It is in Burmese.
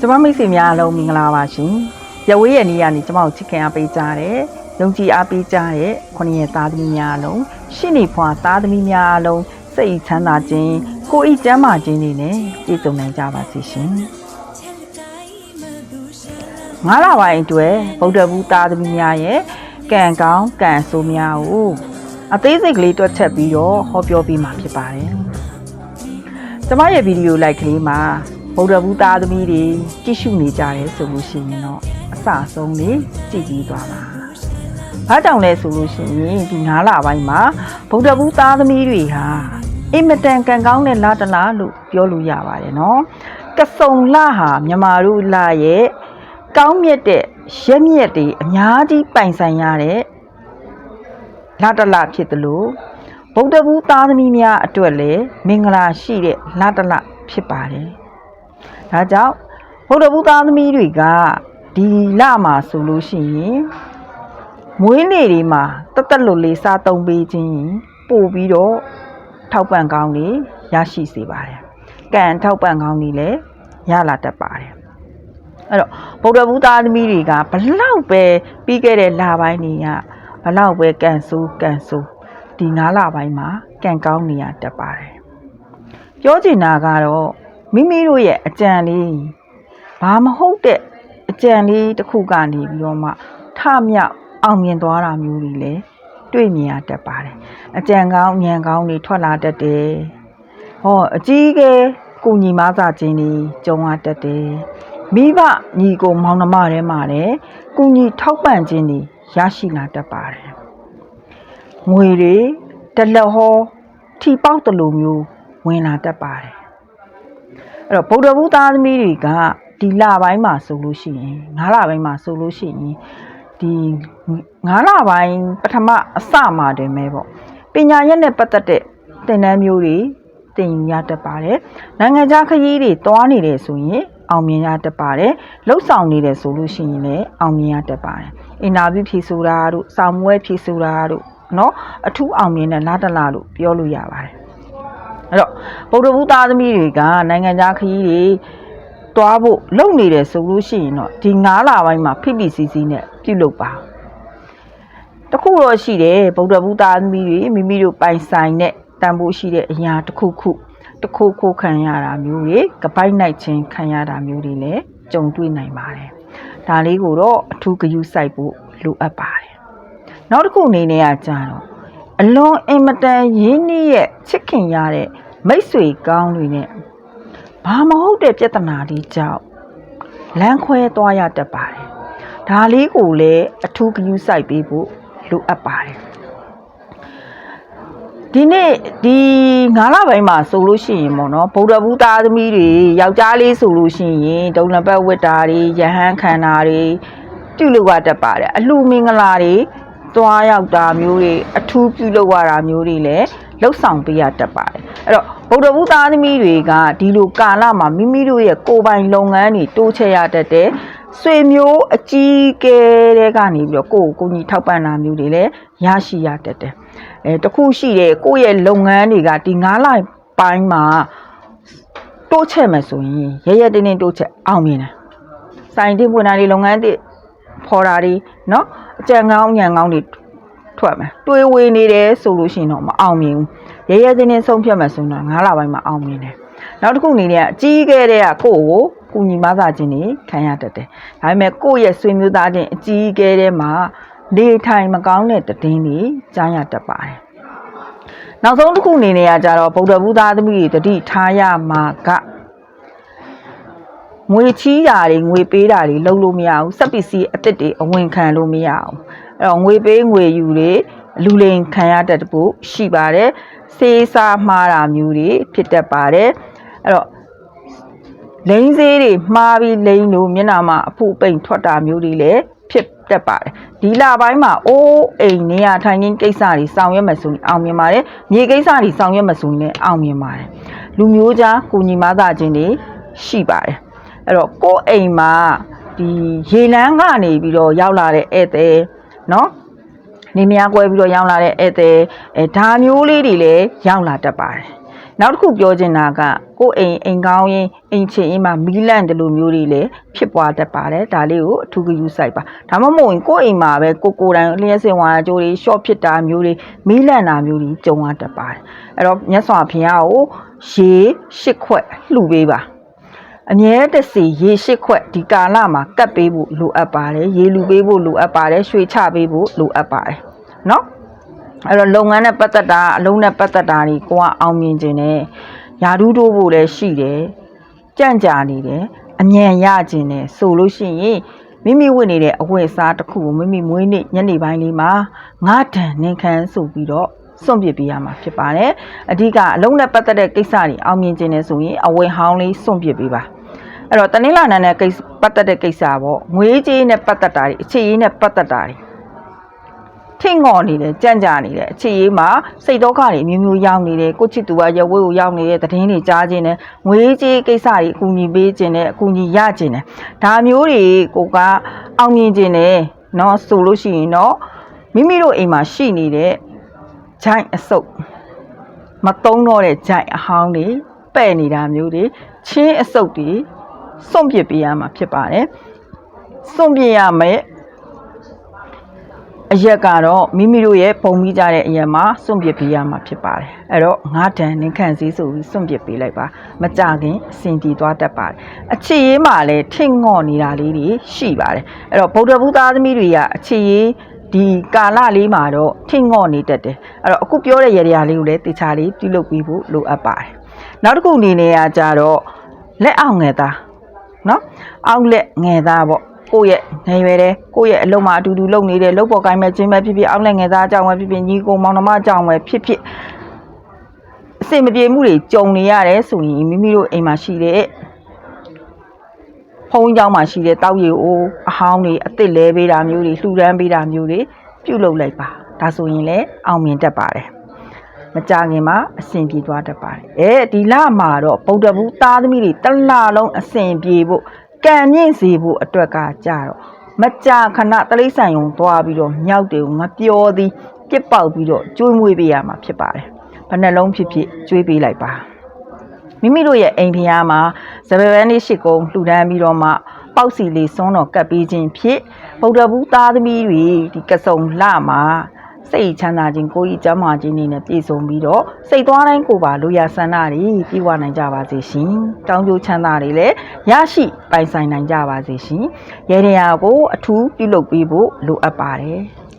ကျမမိတ်ဆွေများအားလုံးမင်္ဂလာပါရှင်ရဝေးရဲ့နေ့ကနေကျမကိုချစ်ခင်အားပေးကြတယ်ယုံကြည်အားပေးကြတဲ့ခုနှစ်ရဲ့သားသမီးများအားလုံးရှင့်နေဖွာသားသမီးများအားလုံးစိတ်ချမ်းသာခြင်းကိုယ်ဤကျမ်းမာခြင်းတွေနဲ့ပြည့်စုံနိုင်ကြပါစေရှင်ငါးလပိုင်းအတွက်ဗုဒ္ဓဘုသားသမီးများရဲ့ကံကောင်းကံဆိုးများကိုအသေးစိတ်ကလေးတွက်ချက်ပြီးတော့ဟောပြောပေးမှာဖြစ်ပါတယ်ကျမရဲ့ဗီဒီယိုလိုက်ကလေးမှာ ဗုဒ္ဓဘုသားသမီးတွေကြည့်ရှုနေကြတယ်ဆိုလို့ရှိရင်တော့အစအဆုံးလေးကြည့်ကြည့်သွားပါ။ဘာကြောင့်လဲဆိုလို့ရှိရင်ဒီ9လပိုင်းမှာဗုဒ္ဓဘုသားသမီးတွေဟာအင်မတန်ကံကောင်းတဲ့လတလားလို့ပြောလို့ရပါတယ်နော်။ကစုံလဟာမြမာတို့လရဲ့ကောင်းမြတ်တဲ့ရက်မြတ်တွေအများကြီးပိုင်ဆိုင်ရတဲ့လတလဖြစ်တယ်လို့ဗုဒ္ဓဘူးသားသမီးများအတွက်လည်းမင်္ဂလာရှိတဲ့လတလဖြစ်ပါတယ်။ ဒါကြောင့်ဗုဒ္ဓဘူးသားသမီးတွေကဒီလမှာဆိုလို့ရှိရင်မွေးနေ့တွေမှာတသက်လွတ်လေးစားသုံးပေးခြင်းပို့ပြီးတော့ထောက်ပံ့ကောင်းတွေရရှိစေပါတယ်။ကံထောက်ပံ့ကောင်းတွေလည်းရလာတတ်ပါတယ်။အဲ့တော့ဗုဒ္ဓဘူးသားသမီးတွေကဘလောက်ပဲပြီးခဲ့တဲ့လပိုင်းတွေကဘလောက်ပဲကံဆိုးကံဆိုးဒီ9လပိုင်းမှာကံကောင်းနေရတတ်ပါတယ်။ပြောချင်တာကတော့ မိမိတို့ရဲ့အကြံလေးဘာမဟုတ်တဲ့အကြံလေးတစ်ခုကနေပြီးတော့မှထမြောက်အောင်မြင်သွားတာမျိုးတွေလည်းတွေ့မြင်ရတတ်ပါတယ်။အကြံကောင်းဉာဏ်ကောင်းတွေထွက်လာတတ်တယ်။ဟောအကြီးကဲကိုညီမသားချင်းတွေကြုံရတတ်တယ်။မိဘညီကိုမောင်နှမတွေမှာလည်းကိုညီထောက်ပံ့ခြင်းတွေရရှိလာတတ်ပါတယ်။ငွေတွေတလက်ဟောထီပေါက်တလူမျိုးဝင်လာတတ်ပါတယ် အဲ့တော့ဗုဒ္ဓဘူးသားသမီးတွေကဒီလပိုင်းမှာဆိုလို့ရှိရင်၅လပိုင်းမှာဆိုလို့ရှိရင်ဒီ၅လပိုင်းပထမအစမှာတည်းပဲပေါ့ပညာရက်နဲ့ပတ်သက်တဲ့သင်တန်းမျိုးတွေသင်ယူရတတ်ပါတယ်နိုင်ငံခြားခရီးတွေတွားနေတယ်ဆိုရင်အောင်မြင်ရတတ်ပါတယ်လှုပ်ဆောင်နေတယ်ဆိုလို့ရှိရင်လည်းအောင်မြင်ရတတ်ပါတယ်အင်တာဗျူးဖြေဆိုတာတို့စာမွေးဖြေဆိုတာတို့နော်အထူးအောင်မြင်တဲ့လာတလာလို့ပြောလို့ရပါတယ် အဲ့တော့ဗုဒ္ဓဘုသားသမီးတွေကနိုင်ငံခြားခရီးတွေတွားဖို့လုပ်နေတယ်ဆိုလို့ရှိရင်တော့ဒီ9လပိုင်းမှာဖိဖိစီစီနဲ့ပြုလုပ်ပါတခုတော့ရှိတယ်ဗုဒ္ဓဘုသားသမီးတွေမိမိတို့ပိုင်ဆိုင်တဲ့တန်ဖိုးရှိတဲ့အရာတစ်ခုခုတစ်ခုခုခံရတာမျိုးတွေကပိုက်နိုင်ခြင်းခံရတာမျိုးတွေလည်းကြုံတွေ့နိုင်ပါတယ်ဒါလေးကိုတော့အထူးဂရုစိုက်ဖို့လိုအပ်ပါတယ်နောက်တစ်ခုအနေနဲ့ကကြာတော့ အလွန်အင်မတန်ရင်းနှီးရဲ့ချစ်ခင်ရတဲ့မိတ်ဆွေကောင်းတွေနဲ့ဘာမဟုတ်တဲ့ပြဿနာတွေကြောင့်လမ်းခွဲသွားရတတ်ပါတယ်။ဒါလေးကိုလည်းအထူးဂရုစိုက်ပေးဖို့လိုအပ်ပါတယ်။ဒီနေ့ဒီ9လပိုင်းမှာဆိုလို့ရှိရင်ပေါ့နော်ဗုဒ္ဓဘုသားသမီးတွေယောက်ျားလေးဆိုလို့ရှိရင်ဒုံလပတ်ဝတ်တာတွေယဟန်ခန္ဓာတွေပြုလုပ်ရတတ်ပါတယ်အလှမင်္ဂလာတွေ သွားရောက်တာမျိုးတွေအထူးပြုလုပ်ရတာမျိုးတွေလည်းလှုပ်ဆောင်ပေးရတတ်ပါတယ်အဲ့တော့ဗုဒ္ဓဘုသားသမီးတွေကဒီလိုကာလမှာမိမိတို့ရဲ့ကိုယ်ပိုင်လုပ်ငန်းတွေတိုးချဲ့ရတတ်တယ်ဆွေမျိုးအကြီးအကဲတဲ့ကနေပြီးတော့ကိုယ့်ကိုယ်ကိုကြီးထောက်ပံ့တာမျိုးတွေလည်းရရှိရတတ်တယ်အဲတခုရှိတယ်ကိုယ့်ရဲ့လုပ်ငန်းတွေကဒီ9လပိုင်းမှာတိုးချဲ့မယ်ဆိုရင်ရရတင်းတင်းတိုးချဲ့အောင်မြင်တယ်စိုင်းတင်ပွင့်တာတွေလုပ်ငန်းတွေ ဖော်တာတွေเนาะ အကြံကောင်းညံကောင်းတွေထွက်မယ်တွေးဝေနေတယ်ဆိုလို့ရှိရင်တော့မအောင်မြင်ဘူးရဲရဲတင်းတင်းဆုံးဖြတ်မယ်ဆိုတော့9လပိုင်းမှာအောင်မြင်တယ်နောက်တစ်ခုအနေနဲ့အကြီးကဲတဲ့ကကိုယ့်ကိုကုညီမသားခြင်းတွေခံရတတ်တယ်ဒါပေမဲ့ကိုယ့်ရဲ့ဆွေမျိုးသားချင်းအကြီးကဲတဲ့မှာနေထိုင်မကောင်းတဲ့တည်င်းတွေကြားရတတ်ပါတယ်နောက်ဆုံးတစ်ခုအနေနဲ့ကကြတော့ဗုဒ္ဓဘုရားသမီးတွေတတိထားရမှာက ငွေချီးတာတွေငွေပေးတာတွေလုပ်လို့မရဘူးစက်ပစ္စည်းအစ်စ်တွေအဝင်ခံလို့မရအောင်အဲ့တော့ငွေပေးငွေယူတွေလူလိန်ခံရတတ်ဖို့ရှိပါတယ်စေးစားမှားတာမျိုးတွေဖြစ်တတ်ပါတယ်အဲ့တော့လိန်စေးတွေမှားပြီးလိန်လို့မျက်နှာမှာအဖုပိန်ထွက်တာမျိုးတွေလည်းဖြစ်တတ်ပါတယ်ဒီလပိုင်းမှာအိုးအိမ်နေရထိုင်ခြင်းကိစ္စတွေဆောင်ရွက်မယ်ဆိုရင်အောင်မြင်ပါတယ်မြေကိစ္စတွေဆောင်ရွက်မယ်ဆိုရင်လည်းအောင်မြင်ပါတယ်လူမျိုးကြားကိုညီမသားချင်းတွေရှိပါတယ် အဲ့တော့ကိုယ့်အိမ်မှာဒီရေလန်းကနေပြီးတော့ရောက်လာတဲ့ဧည့်သည်နော်နေမရကွဲပြီးတော့ရောက်လာတဲ့ဧည့်သည်အဲဓာမျိုးလေးတွေလည်းရောက်လာတတ်ပါတယ်နောက်တစ်ခုပြောချင်တာကကိုယ်အိမ်အိမ်ကောင်းရင်အိမ်ချင်းရင်မှာမီးလန့်တလိုမျိုးတွေလည်းဖြစ်ပွားတတ်ပါတယ်ဒါလေးကိုအထူးကယူဆိုင်ပါဒါမှမဟုတ်ရင်ကိုယ်အိမ်မှာပဲကိုကိုယ်တိုင်လျှက်စင်ဝါကြိုးတွေ short ဖြစ်တာမျိုးတွေမီးလန့်တာမျိုးတွေကြုံရတတ်ပါတယ်အဲ့တော့မြတ်စွာဘုရားကိုရေရှစ်ခွက်လှူပေးပါ အမြဲတစေရေရှိခွက်ဒီကာလမှာကတ်ပေးဖို့လိုအပ်ပါတယ်ရေလူပေးဖို့လိုအပ်ပါတယ်ရွှေချပေးဖို့လိုအပ်ပါတယ်เนาะအဲ့တော့လုပ်ငန်းနဲ့ပတ်သက်တာအလုံးနဲ့ပတ်သက်တာတွေကိုကအောင်မြင်ခြင်းနဲ့ယာဒူးတိုးဖို့လည်းရှိတယ်ကြန့်ကြာနေတယ်အမြန်ရခြင်းနဲ့ဆိုလို့ရှိရင်မိမိဝတ်နေတဲ့အဝတ်အစားတစ်ခုကိုမိမိမွေးနေ့ညနေပိုင်းလေးမှာငါတန်နင်ခမ်းဆိုပြီးတော့စွန့်ပစ်ပေးရမှာဖြစ်ပါတယ်အဓိကအလုံးနဲ့ပတ်သက်တဲ့ကိစ္စတွေအောင်မြင်ခြင်းနဲ့ဆိုရင်အဝယ်ဟောင်းလေးစွန့်ပစ်ပေးပါ အဲ့တော့တနင်္လာနေ့နဲ့ကိစ္စပတ်သက်တဲ့ကိစ္စပေါ့ငွေကြေးနဲ့ပတ်သက်တာတွေအခြေရေးနဲ့ပတ်သက်တာတွေထင့်ငေါ်နေတယ်ကြံ့ကြာနေတယ်အခြေရေးမှာစိတ်ဒုက္ခတွေအမျိုးမျိုးရောက်နေတယ်ကိုချစ်သူကရဝဲကိုရောက်နေတဲ့သတင်းတွေကြားခြင်းနဲ့ငွေကြေးကိစ္စတွေအကူအညီပေးခြင်းနဲ့အကူအညီရခြင်းနဲ့ဒါမျိုးတွေကိုကအောင်မြင်ခြင်းနဲ့เนาะဆိုလို့ရှိရင်เนาะမိမိတို့အိမ်မှာရှိနေတဲ့ဂျိုင်းအစုပ် မတုံးတော့တဲ့ကြိုက်အဟောင်းတွေပဲ့နေတာမျိုးတွေချင်းအစုပ်တွေ စွန့်ပစ်ပေးရမှာဖြစ်ပါတယ်စွန့်ပစ်ရမယ်အရက်ကတော့မိမိတို့ရဲ့ပုံပြီးကြတဲ့အရက်မှာစွန့်ပစ်ပေးရမှာဖြစ်ပါတယ်အဲ့တော့ငါးတန်နင်းခန့်စည်းဆိုပြီးစွန့်ပစ်ပေးလိုက်ပါမကြခင်အစဉ်တည်သွားတတ်ပါတယ်အခြေရေးမှာလည်းထင့်ငော့နေတာလေးတွေရှိပါတယ်အဲ့တော့ဗုဒ္ဓဘုသားသမီးတွေကအခြေရေးဒီကာလလေးမှာတော့ထင့်ငော့နေတတ်တယ်အဲ့တော့အခုပြောတဲ့ရေရာလေးကိုလည်းတေချာလေးပြုလုပ်ပြီးဖို့လိုအပ်ပါတယ်နောက်တစ်ခုအနေနဲ့ကကြတော့လက်အောင်ငယ်သား နော်အောက်လက်ငယ်သားပေါ့ကိုယ့်ရဲ့ငယ်ရွယ်တယ်ကိုယ့်ရဲ့အလုံးမှာအတူတူလုပ်နေတယ်လုပ်ပေါ်ကိုင်းမဲ့ခြင်းပဲဖြစ်ဖြစ်အောက်လက်ငယ်သားအကြောင်းပဲဖြစ်ဖြစ်ညီကိုမောင်နှမအကြောင်းပဲဖြစ်ဖြစ်အစင်မပြေမှုတွေကြုံနေရတယ်ဆိုရင်မိမိတို့အိမ်မှာရှိတဲ့ဖုံးเจ้าမှာရှိတဲ့တောက်ရီအိုးအဟောင်းတွေအစ်စ်လဲပေးတာမျိုးတွေလှူဒန်းပေးတာမျိုးတွေပြုလုပ်လိုက်ပါဒါဆိုရင်လည်းအောင်မြင်တတ်ပါတယ် မကြခင်မှာအဆင်ပြေသွားတတ်ပါတယ်။အဲဒီလမှာတော့ဗုဒ္ဓဘူးသားသမီးတွေတစ်လလုံးအဆင်ပြေဖို့ကံမြင့်စေဖို့အတွက်ကကြတော့မကြခဏတလိษံယုံသွားပြီးတော့မြောက်တွေကိုငပြောသည်ပြစ်ပေါက်ပြီးတော့ကျွေးမွေးပေးရမှာဖြစ်ပါတယ်။ဘယ်နှလုံးဖြစ်ဖြစ်ကျွေးပေးလိုက်ပါ။မိမိတို့ရဲ့အိမ်ဖျားမှာဇပယ်ပန်းလေးရှိကုံလှူဒန်းပြီးတော့မှပေါက်စီလေးစွန်းတော်ကပ်ပြီးခြင်းဖြစ်ဗုဒ္ဓဘူးသားသမီးတွေဒီကစုံလမှာ စိတ်ချမ်းသာခြင်းကိုယ်ကြီးကျမ်းမာခြင်းတွေနဲ့ပြည့်စုံပြီးတော့စိတ်သွားတိုင်းကိုယ်ပါလူရဆန္ဒတွေပြည့်ဝနိုင်ကြပါစေရှင်။တောင်းကြိုးချမ်းသာတွေလည်းရရှိပိုင်ဆိုင်နိုင်ကြပါစေရှင်။ရေနေရာကိုအထူးပြုလုပ်ပေးဖို့လိုအပ်ပါတယ်။